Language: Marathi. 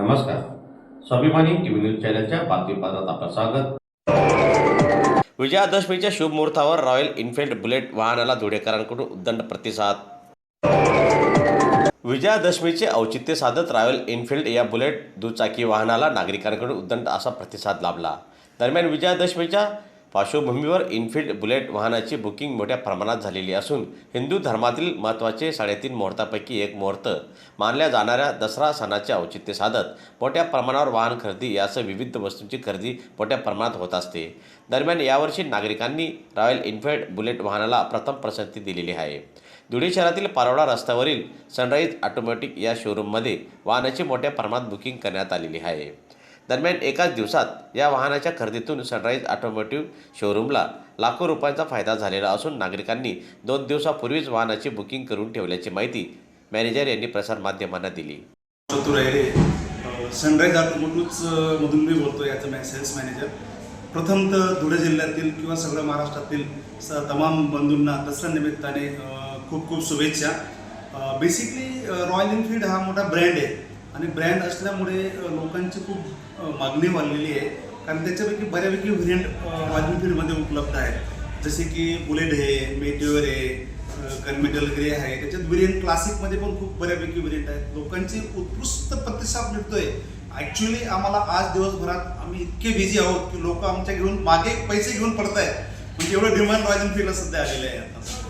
नमस्कार. स्वाभिमानी टीव्ही न्यूज चॅनलच्या बातमीपत्रात आपलं स्वागत. विजयादशमीच्या शुभ मुहूर्तावर रॉयल इन्फिल्ड बुलेट वाहनाला धुळेकरांकडून उद्दंड प्रतिसाद. विजयादशमीचे औचित्य साधत रॉयल इन्फिल्ड या बुलेट दुचाकी वाहनाला नागरिकांकडून उद्दंड असा प्रतिसाद लाभला. दरम्यान विजयादशमीच्या पार्श्वभूमीवर इन्फिल्ड बुलेट वाहनाची बुकिंग मोठ्या प्रमाणात झालेली असून हिंदू धर्मातील महत्त्वाचे साडेतीन मुहूर्तापैकी एक मुहूर्त मानल्या जाणाऱ्या दसरा सणाचे औचित्य साधत मोठ्या प्रमाणावर वाहन खरेदी यासह विविध वस्तूंची खरेदी मोठ्या प्रमाणात होत असते. दरम्यान यावर्षी नागरिकांनी रॉयल इन्फिल्ड बुलेट वाहनाला प्रथम पसंती दिलेली आहे. धुळे शहरातील पारोडा रस्त्यावरील सनराईज ऑटोमॅटिक या शोरूममध्ये वाहनाची मोठ्या प्रमाणात बुकिंग करण्यात आलेली आहे. दरम्यान एकाच दिवसात या वाहनाच्या खरेदीतून सनराईज ऑटोमोटिव्ह शोरूमला लाखो रुपयांचा फायदा झालेला असून नागरिकांनी दोन दिवसापूर्वीच वाहनाची बुकिंग करून ठेवल्याची माहिती मॅनेजर यांनी प्रसारमाध्यमांना दिली. सनराईज ऑटोमोटिव्ज मधून मी बोलतो याचं मॅ सेल्स मॅनेजर प्रथमतः धुळे जिल्ह्यातील किंवा सगळ्या महाराष्ट्रातील स तमाम बंधूंना दसऱ्या निमित्ताने खूप खूप शुभेच्छा. बेसिकली रॉयल एनफिल्ड हा मोठा ब्रँड आहे. आणि ब्रँड असल्यामुळे लोकांची खूप मागणी वाढलेली आहे. कारण त्याच्यापैकी बऱ्यापैकी व्हेरियंट वाजवी फील्डमध्ये उपलब्ध आहेत. जसे की बुलेट आहे मेट्युअर आहे कन्मेटल ग्रे आहे. त्याच्यात व्हेरियंट क्लासिकमध्ये पण खूप बऱ्यापैकी व्हेरियंट आहेत. लोकांची उत्कृष्ट प्रतिसाद मिळतोय. ॲक्च्युली आम्हाला आज दिवसभरात आम्ही इतके बिझी आहोत की लोक आमच्या घेऊन मागे पैसे घेऊन पडत आहेत म्हणजे एवढं डिमांड रॉयल फील्ड सध्या आलेलं आहे आता.